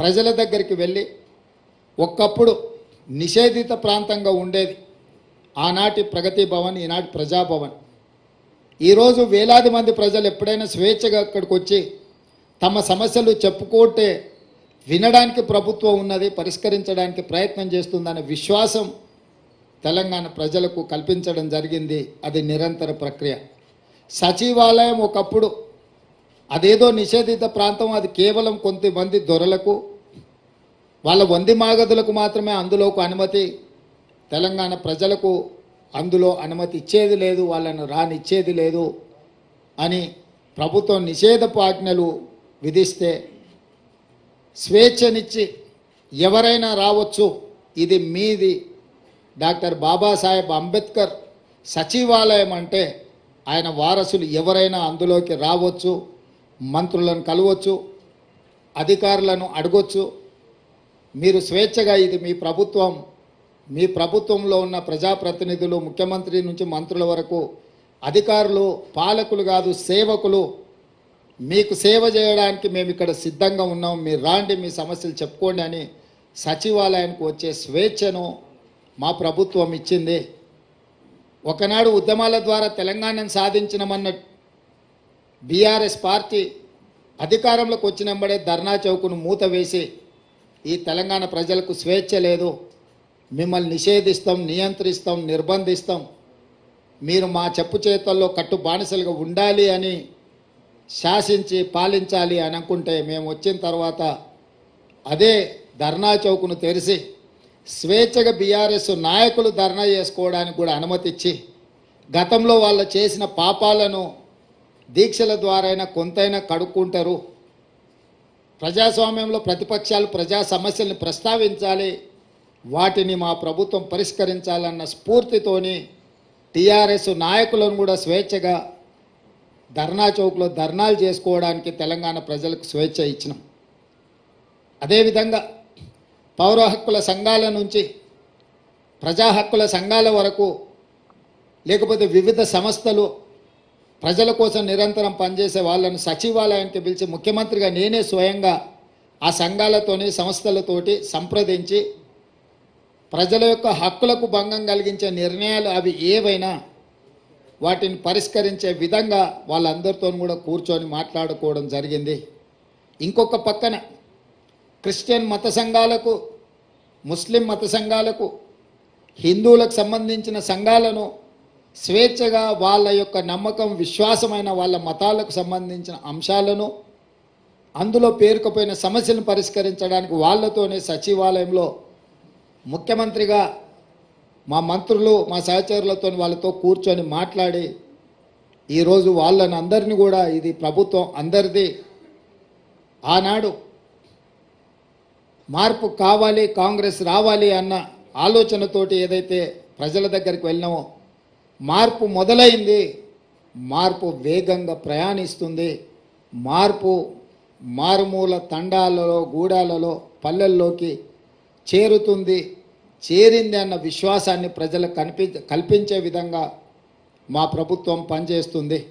ప్రజల దగ్గరికి వెళ్ళి ఒక్కప్పుడు నిషేధిత ప్రాంతంగా ఉండేది ఆనాటి ప్రగతి భవన్ ఈనాటి ప్రజాభవన్. ఈరోజు వేలాది మంది ప్రజలు ఎప్పుడైనా స్వేచ్ఛగా అక్కడికి వచ్చి తమ సమస్యలు చెప్పుకుంటే వినడానికి ప్రభుత్వం ఉన్నది పరిష్కరించడానికి ప్రయత్నం చేస్తుందనే విశ్వాసం తెలంగాణ ప్రజలకు కల్పించడం జరిగింది. అది నిరంతర ప్రక్రియ. సచివాలయం ఒకప్పుడు అదేదో నిషేధిత ప్రాంతం అది కేవలం కొంతమంది దొరలకు వాళ్ళ వంది మాగదులకు మాత్రమే అందులోకి అనుమతి. తెలంగాణ ప్రజలకు అందులో అనుమతి ఇచ్చేది లేదు వాళ్ళను రానిచ్చేది లేదు అని ప్రభుత్వం నిషేధపు ఆజ్ఞలు విధిస్తే స్వేచ్ఛనిచ్చి ఎవరైనా రావచ్చు. ఇది మీది. డాక్టర్ బాబాసాహెబ్ అంబేద్కర్ సచివాలయం అంటే ఆయన వారసులు ఎవరైనా అందులోకి రావచ్చు మంత్రులను కలవచ్చు అధికారులను అడగొచ్చు. మీరు స్వేచ్ఛగా ఇది మీ ప్రభుత్వం మీ ప్రభుత్వంలో ఉన్న ప్రజాప్రతినిధులు ముఖ్యమంత్రి నుంచి మంత్రుల వరకు అధికారులు పాలకులు కాదు సేవకులు మీకు సేవ చేయడానికి మేము ఇక్కడ సిద్ధంగా ఉన్నాం. మీరు రాండి మీ సమస్యలు చెప్పుకోండి అని సచివాలయానికి వచ్చే స్వేచ్ఛను మా ప్రభుత్వం ఇచ్చింది. ఒకనాడు ఉద్యమాల ద్వారా తెలంగాణను సాధించినమన్న బీఆర్ఎస్ పార్టీ అధికారంలోకి వచ్చినంబడే ధర్నా చౌకును మూత వేసి ఈ తెలంగాణ ప్రజలకు స్వేచ్ఛ లేదు. మిమ్మల్ని నిషేధిస్తాం నియంత్రిస్తాం నిర్బంధిస్తాం. మీరు మా చెప్పు చేతల్లో కట్టు బానిసలుగా ఉండాలి అని శాసించి పాలించాలి అని అనుకుంటే మేము వచ్చిన తర్వాత అదే ధర్నా చౌకును తెరిచి స్వేచ్ఛగా బీఆర్ఎస్ నాయకులు ధర్నా చేసుకోవడానికి కూడా అనుమతిచ్చి గతంలో వాళ్ళు చేసిన పాపాలను దీక్షల ద్వారైనా కొంతైనా కడుక్కుంటారు. ప్రజాస్వామ్యంలో ప్రతిపక్షాలు ప్రజా సమస్యల్ని ప్రస్తావించాలి. వాటిని మా ప్రభుత్వం పరిష్కరించాలన్న స్ఫూర్తితోని టీఆర్ఎస్ నాయకులను కూడా స్వేచ్ఛగా ధర్నా చౌక్లో ధర్నాలు చేసుకోవడానికి తెలంగాణ ప్రజలకు స్వేచ్ఛ ఇచ్చినాం. అదేవిధంగా పౌర హక్కుల సంఘాల నుంచి ప్రజా హక్కుల సంఘాల వరకు లేకపోతే వివిధ సంస్థలు ప్రజల కోసం నిరంతరం పనిచేసే వాళ్ళను సచివాలయానికి పిలిచి ముఖ్యమంత్రిగా నేనే స్వయంగా ఆ సంఘాలతోని సంస్థలతోటి సంప్రదించి ప్రజల యొక్క హక్కులకు భంగం కలిగించే నిర్ణయాలు అవి ఏవైనా వాటిని పరిష్కరించే విధంగా వాళ్ళందరితో కూడా కూర్చొని మాట్లాడుకోవడం జరిగింది. ఇంకొక పక్కన క్రిస్టియన్ మత సంఘాలకు ముస్లిం మత సంఘాలకు హిందువులకు సంబంధించిన సంఘాలను స్వేచ్ఛగా వాళ్ళ యొక్క నమ్మకం విశ్వాసమైన వాళ్ళ మతాలకు సంబంధించిన అంశాలను అందులో పేరుకుపోయిన సమస్యలను పరిష్కరించడానికి వాళ్ళతోనే సచివాలయంలో ముఖ్యమంత్రిగా మా మంత్రులు మా సహచరులతో వాళ్ళతో కూర్చొని మాట్లాడి ఈరోజు వాళ్ళని అందరినీ కూడా ఇది ప్రభుత్వం అందరిది. ఆనాడు మార్పు కావాలి కాంగ్రెస్ రావాలి అన్న ఆలోచనతోటి ఏదైతే ప్రజల దగ్గరికి వెళ్ళినామో మార్పు మొదలైంది. మార్పు వేగంగా ప్రయాణిస్తుంది. మార్పు మారుమూల తండాలలో గూడాలలో పల్లెల్లోకి చేరుతుంది. చేరింది అన్న విశ్వాసాన్ని ప్రజలకు కనిపి కల్పించే విధంగా మా ప్రభుత్వం పనిచేస్తుంది.